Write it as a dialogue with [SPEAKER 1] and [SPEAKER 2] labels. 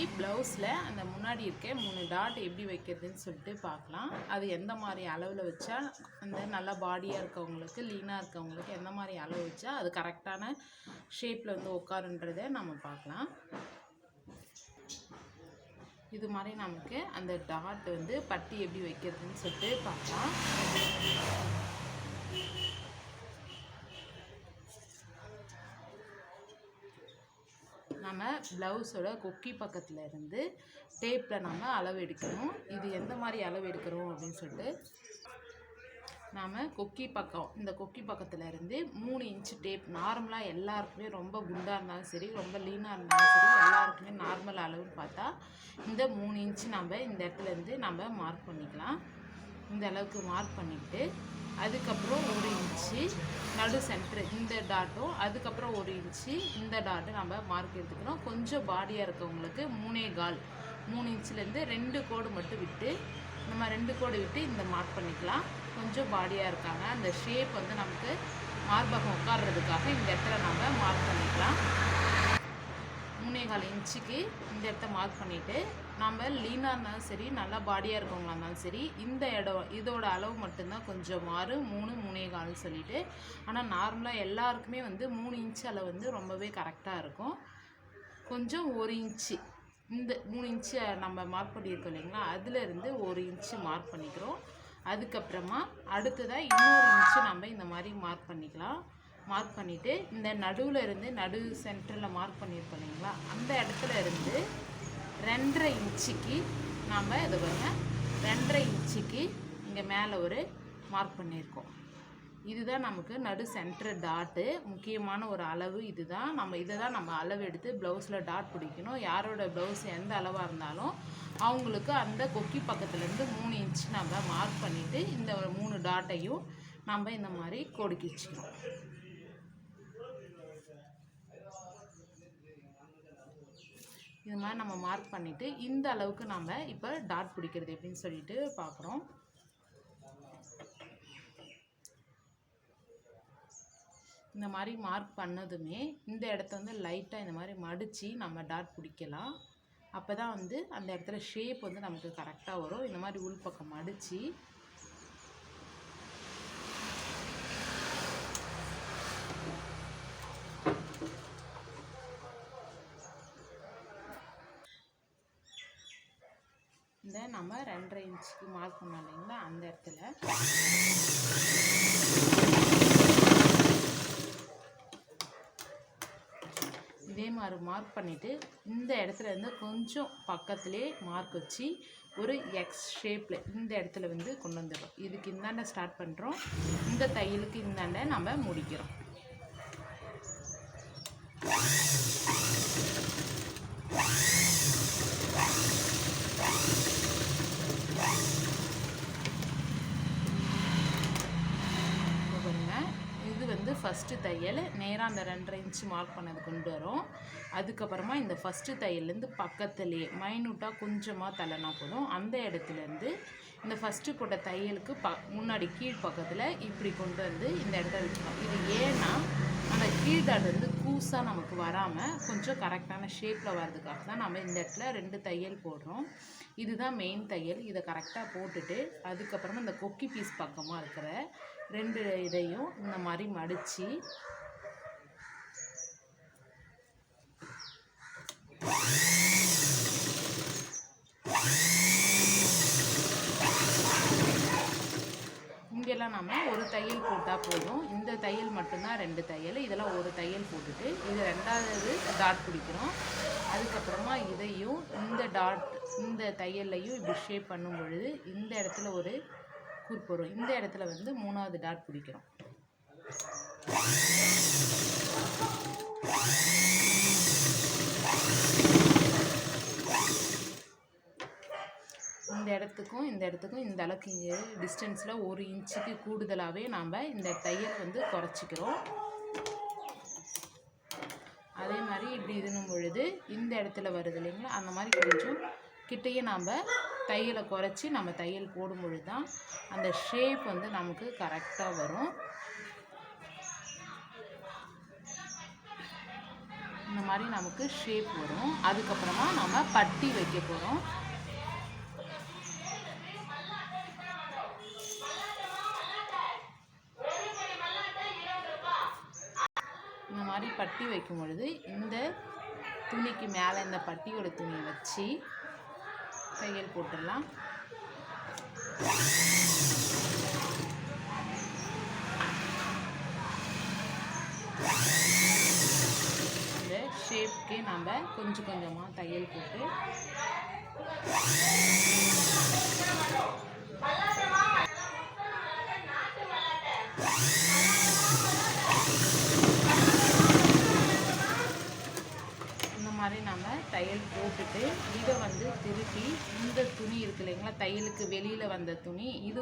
[SPEAKER 1] இன்றைக்கி ப்ளவுஸில் அந்த முன்னாடி இருக்க மூணு டாட் எப்படி வைக்கிறதுன்னு சொல்லிட்டு பார்க்கலாம். அது எந்த மாதிரி அளவில் வச்சா அந்த நல்லா பாடியாக இருக்கவங்களுக்கு லீனாக இருக்கவங்களுக்கு எந்த மாதிரி அளவு வச்சா அது கரெக்டான ஷேப்பில் வந்து உட்காருன்றதை நம்ம பார்க்கலாம். இது மாதிரி நமக்கு அந்த டாட் வந்து பட்டி எப்படி வைக்கிறதுன்னு சொல்லிட்டு பார்க்கலாம். நம்ம ப்ளவுஸோட கொக்கி பக்கத்தில் இருந்து டேப்பில் நம்ம அளவு எடுக்கணும். இது எந்த மாதிரி அளவு எடுக்கிறோம் அப்படின்னு சொல்லிட்டு நாம் கொக்கி பக்கம் இந்த கொக்கி பக்கத்தில் இருந்து மூணு இன்ச்சு டேப் நார்மலாக எல்லாருக்குமே ரொம்ப குண்டாக இருந்தாலும் சரி ரொம்ப லீனாக இருந்தாலும் சரி எல்லாருக்குமே நார்மல் அளவுன்னு பார்த்தா இந்த மூணு இன்ச்சு நம்ம இந்த இடத்துல இருந்து நம்ம மார்க் பண்ணிக்கலாம். இந்த அளவுக்கு மார்க் பண்ணிவிட்டு அதுக்கப்புறம் ஒரு இன்ச்சு நடு சென்ட்ரு இந்த டாட்டும் அதுக்கப்புறம் ஒரு இன்ச்சு இந்த டாட்டு நம்ம மார்க் எடுத்துக்கணும். கொஞ்சம் பாடியாக இருக்கவங்களுக்கு மூணே கால் மூணு இன்ச்சிலேருந்து ரெண்டு கோடு மட்டும் விட்டு நம்ம ரெண்டு கோடு விட்டு இந்த மார்க் பண்ணிக்கலாம். கொஞ்சம் பாடியாக இருக்காங்க. அந்த ஷேப் வந்து நமக்கு மார்பகம் உட்கார்றதுக்காக இந்த இடத்துல நம்ம மார்க் பண்ணிக்கலாம். மூணே கால் இன்ச்சுக்கு இந்த இடத்த மார்க் பண்ணிவிட்டு நம்ம லீனாக இருந்தாலும் சரி நல்லா பாடியாக இருக்கவங்களா இருந்தாலும் சரி இந்த இடம் இதோட அளவு மட்டும்தான் கொஞ்சம் மாறு மூணு மூணே கால்னு சொல்லிட்டு. ஆனால் நார்மலாக எல்லாருக்குமே வந்து மூணு இன்ச்சு அளவு வந்து ரொம்பவே கரெக்டாக இருக்கும். கொஞ்சம் ஒரு இன்ச்சு இந்த மூணு இன்ச்சு நம்ம மார்க் பண்ணியிருக்கோம் இல்லைங்களா? அதுலேருந்து ஒரு இன்ச்சு மார்க் பண்ணிக்கிறோம். அதுக்கப்புறமா அடுத்ததாக இன்னொரு இன்ச்சு நம்ம இந்த மாதிரி மார்க் பண்ணிக்கலாம். மார்க் பண்ணிவிட்டு இந்த நடுவில் இருந்து நடு சென்டரில் மார்க் பண்ணியிருக்கோம் இல்லைங்களா? அந்த இடத்துல இருந்து ரெண்டரை இன்ச்சுக்கு நாம் இது பாருங்க. ரெண்டரை இன்ச்சுக்கு இங்கே மேலே ஒரு மார்க் பண்ணியிருக்கோம் இதுதான் நமக்கு நடு சென்டர் டாட்டு முக்கியமான ஒரு அளவு இதுதான். நம்ம இதை தான் நம்ம அளவு எடுத்து ப்ளவுஸில் டாட் பிடிக்கணும். யாரோட ப்ளவுஸ் எந்த அளவாக இருந்தாலும் அவங்களுக்கு அந்த கொக்கி பக்கத்துலேருந்து மூணு இன்ச் நம்ம மார்க் பண்ணிவிட்டு இந்த மூணு டாட்டையும் நம்ம இந்த மாதிரி கொடுக்கி இது மாதிரி நம்ம மார்க் பண்ணிவிட்டு இந்த அளவுக்கு நம்ம இப்போ டாட் பிடிக்கிறது எப்படின்னு சொல்லிட்டு பார்க்குறோம். இந்த மாதிரி மார்க் பண்ணதுமே இந்த இடத்த வந்து லைட்டாக இந்த மாதிரி மடித்து நம்ம டாட் பிடிக்கலாம். அப்போ தான் வந்து அந்த இடத்துல ஷேப் வந்து நமக்கு கரெக்டாக வரும். இந்த மாதிரி உள்பக்கம் மடித்து இந்த நம்ம ரெண்டரை இன்ச்சுக்கு மார்க் பண்ணோம் இல்லைங்களா அந்த இடத்துல. இதே மாதிரி மார்க் பண்ணிவிட்டு இந்த இடத்துல இருந்து கொஞ்சம் பக்கத்துலேயே மார்க் வச்சு ஒரு எக்ஸ் ஷேப்பில் இந்த இடத்துல வந்து கொண்டு வந்துடும் இதுக்கு இந்தாண்ட ஸ்டார்ட் பண்ணுறோம் இந்த தையலுக்கு இந்தாண்ட நம்ம முடிக்கிறோம். இங்க பாருங்க இது வந்து ஃபஸ்ட்டு தையல் நேராக அந்த ரெண்டரை இன்ச்சு மார்க் பண்ணது கொண்டு வரும். அதுக்கப்புறமா இந்த ஃபஸ்ட்டு தையல்லேருந்து பக்கத்துலேயே மைனூட்டாக கொஞ்சமாக தள்ளனா போதும். அந்த இடத்துலேருந்து இந்த ஃபஸ்ட்டு போட்ட தையலுக்கு ப முன்னாடி கீழ் பக்கத்தில் இப்படி கொண்டு வந்து இந்த இடத்த வச்சுக்கணும். இது ஏன்னா அந்த கீழ்தாடு வந்து கூஸாக நமக்கு வராமல் கொஞ்சம் கரெக்டான ஷேப்பில் வர்றதுக்காக தான் நம்ம இந்த இடத்துல ரெண்டு தையல் போடுறோம் இதுதான் மெயின் தையல் இதை கரெக்டாக போட்டுட்டு அதுக்கப்புறமா இந்த கொக்கி பீஸ் பக்கமாக இருக்கிற ரெண்டு இதையும் இந்த மாதிரி மடித்து Yeah. நம்ம ஒரு தையல் போட்டால் போதும். இந்த தையல் மட்டும்தான் ரெண்டு தையல். இதெல்லாம் ஒரு தையல் போட்டுட்டு இது ரெண்டாவது டாட் பிடிக்கிறோம். அதுக்கப்புறமா இதையும் இந்த டாட் இந்த தையல்லையும் இப்படி ஷேப் பண்ணும் பொழுது இந்த இடத்துல ஒரு குறிப்பு வரும். இந்த இடத்துல வந்து மூணாவது டாட் பிடிக்கிறோம். இடத்துக்கும் இந்த இடத்துக்கும் இந்த அளவுக்கு இங்கே டிஸ்டன்ஸில் ஒரு இன்ச்சுக்கு கூடுதலாகவே நாம் இந்த தையல் வந்து குறைச்சிக்கிறோம். அதே மாதிரி இப்படி இதுனும் பொழுது இந்த இடத்துல வருது இல்லைங்களா? அந்த மாதிரி கொஞ்சம் கிட்டேயே நாம் தையலை குறைச்சி நம்ம தையல் போடும் பொழுது தான் அந்த ஷேப் வந்து நமக்கு கரெக்டாக வரும். இந்த மாதிரி நமக்கு ஷேப் வரும். அதுக்கப்புறமா நம்ம பட்டி வைக்க போகிறோம் இந்த மாதிரி பட்டி வைக்கும் பொழுது இந்த துணிக்கு மேலே இந்த பட்டியோட துணியை வச்சு தையல் போட்டுடலாம். இந்த ஷேப்க்கு நம்ம கொஞ்சம் கொஞ்சமாக தையல் போட்டு இந்த மாதிரி நம்ம தையல் போட்டுட்டு இதை வந்து திருப்பி இந்த துணி இருக்கு இல்லைங்களா? தையலுக்கு வெளியில் வந்த துணி இது